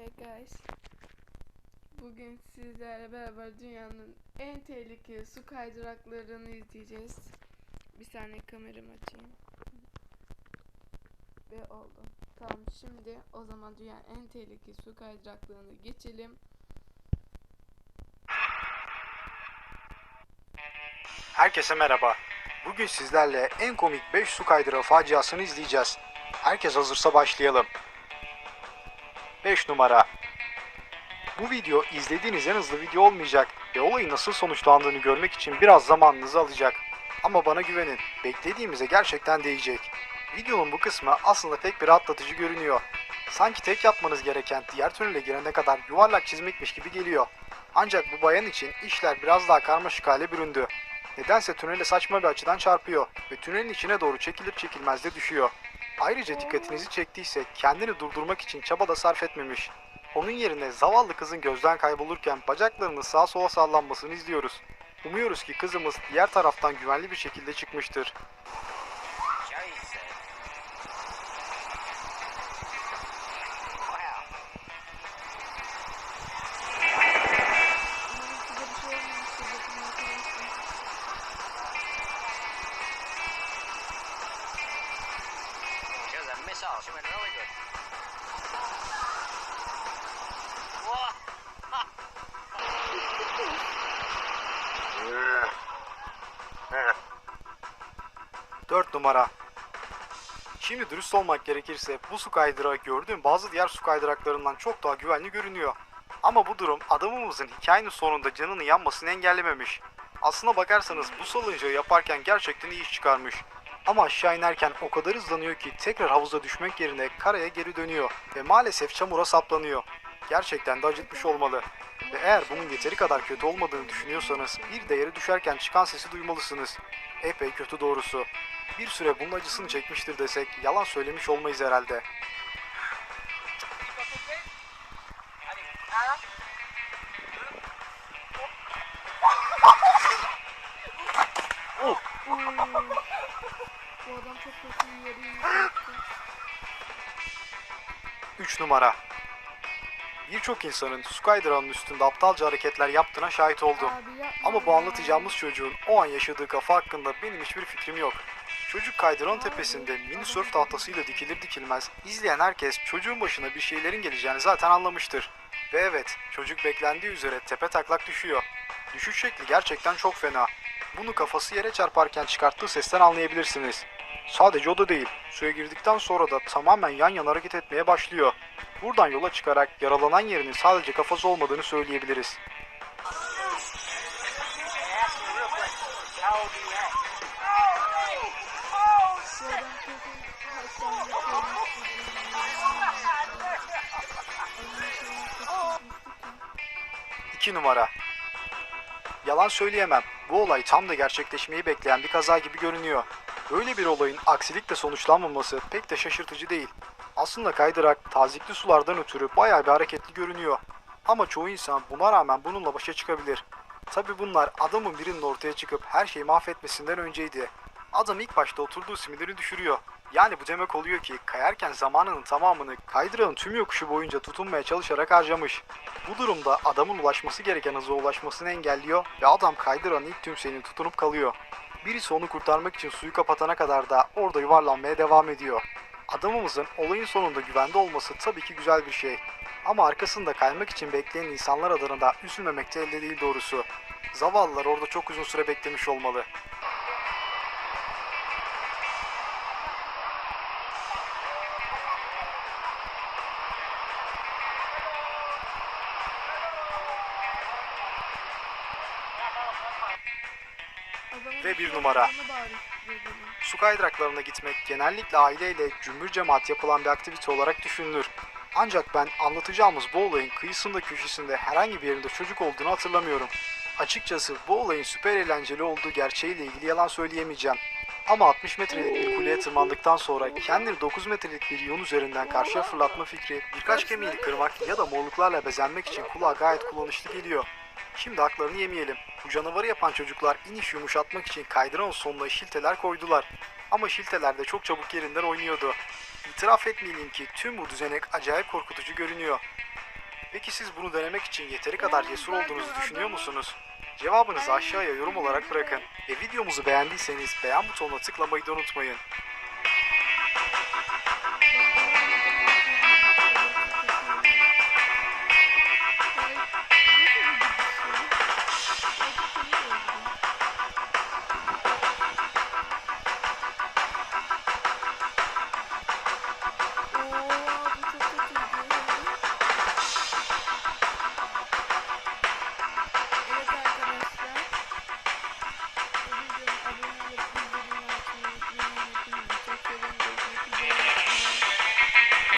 Hey guys. Bugün sizlerle beraber dünyanın en tehlikeli su kaydıraklarını izleyeceğiz. Bir saniye kameramı açayım. Ve oldu. Tamam şimdi o zaman dünyanın en tehlikeli su kaydıraklarını geçelim. Herkese merhaba. Bugün sizlerle en komik 5 su kaydırağı faciasını izleyeceğiz. Herkes hazırsa başlayalım. 5 numara. Bu video izlediğiniz en hızlı video olmayacak ve olayın nasıl sonuçlandığını görmek için biraz zamanınızı alacak. Ama bana güvenin, beklediğimize gerçekten değecek. Videonun bu kısmı aslında pek bir rahatlatıcı görünüyor. Sanki tek yapmanız gereken diğer tünele girene kadar yuvarlak çizmekmiş gibi geliyor. Ancak bu bayan için işler biraz daha karmaşık hale büründü. Nedense tünele saçma bir açıdan çarpıyor ve tünelin içine doğru çekilir çekilmez de düşüyor. Ayrıca dikkatinizi çektiyse kendini durdurmak için çaba da sarf etmemiş. Onun yerine zavallı kızın gözden kaybolurken bacaklarının sağa sola sallanmasını izliyoruz. Umuyoruz ki kızımız diğer taraftan güvenli bir şekilde çıkmıştır. Missile. She went really good. 4 numara. Şimdi dürüst olmak gerekirse bu su kaydırağı gördüğüm bazı diğer su kaydıraklarından çok daha güvenli görünüyor. Ama bu durum adamımızın hikayenin sonunda canının yanmasını engellememiş. Aslına bakarsanız bu salıncağı yaparken gerçekten iyi iş çıkarmış. Ama aşağı inerken o kadar hızlanıyor ki tekrar havuza düşmek yerine karaya geri dönüyor ve maalesef çamura saplanıyor. Gerçekten de acıtmış olmalı. Ve eğer bunun yeteri kadar kötü olmadığını düşünüyorsanız bir de yere düşerken çıkan sesi duymalısınız. Epey kötü doğrusu. Bir süre bunun acısını çekmiştir desek yalan söylemiş olmayız herhalde. Adam çok kötü bir yere yükseltti. 3 numara. Birçok insanın su kaydırağının üstünde aptalca hareketler yaptığına şahit oldum. Abi Ama bu anlatacağımız çocuğun o an yaşadığı kafa hakkında benim hiçbir fikrim yok. Çocuk kaydıran tepesinde mini surf tahtasıyla dikilir dikilmez izleyen herkes çocuğun başına bir şeylerin geleceğini zaten anlamıştır. Ve evet çocuk beklendiği üzere tepe taklak düşüyor. Düşüş şekli gerçekten çok fena. Bunu kafası yere çarparken çıkarttığı sesten anlayabilirsiniz. Sadece o da değil. Suya girdikten sonra da tamamen yan yana hareket etmeye başlıyor. Buradan yola çıkarak yaralanan yerinin sadece kafası olmadığını söyleyebiliriz. 2 numara. Yalan söyleyemem. Bu olay tam da gerçekleşmeyi bekleyen bir kaza gibi görünüyor. Böyle bir olayın aksilikle sonuçlanmaması pek de şaşırtıcı değil. Aslında kaydırak tazikli sulardan ötürü bayağı bir hareketli görünüyor. Ama çoğu insan buna rağmen bununla başa çıkabilir. Tabi bunlar adamın birinin ortaya çıkıp her şeyi mahvetmesinden önceydi. Adam ilk başta oturduğu simitleri düşürüyor. Yani bu demek oluyor ki kayarken zamanının tamamını kaydırağın tüm yokuşu boyunca tutunmaya çalışarak harcamış. Bu durumda adamın ulaşması gereken hıza ulaşmasını engelliyor ve adam kaydırağın ilk tümseyini tutunup kalıyor. Birisi onu kurtarmak için suyu kapatana kadar da orada yuvarlanmaya devam ediyor. Adamımızın olayın sonunda güvende olması tabii ki güzel bir şey. Ama arkasında kaymak için bekleyen insanlar adına da üzülmemek de elde değil doğrusu. Zavallılar orada çok uzun süre beklemiş olmalı. Ve bir numara. Su kaydıraklarına gitmek genellikle aileyle cümbür cemaat yapılan bir aktivite olarak düşünülür. Ancak ben anlatacağımız bu olayın kıyısında köşesinde herhangi bir yerinde çocuk olduğunu hatırlamıyorum. Açıkçası bu olayın süper eğlenceli olduğu gerçeğiyle ilgili yalan söyleyemeyeceğim. Ama 60 metrelik bir kuleye tırmandıktan sonra kendini 9 metrelik bir yığın üzerinden karşıya fırlatma fikri birkaç kemiğini kırmak ya da morluklarla bezenmek için kulağa gayet kullanışlı geliyor. Şimdi haklarını yemeyelim. Bu canavarı yapan çocuklar iniş yumuşatmak için kaydıran sonuna şilteler koydular. Ama şilteler de çok çabuk yerinden oynuyordu. İtiraf etmeliyim ki tüm bu düzenek acayip korkutucu görünüyor. Peki siz bunu denemek için yeteri kadar cesur olduğunuzu düşünüyor musunuz? Cevabınızı aşağıya yorum olarak bırakın. Ve videomuzu beğendiyseniz beğen butonuna tıklamayı da unutmayın.